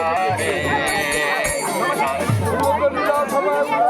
감사합니다. 감사합니다.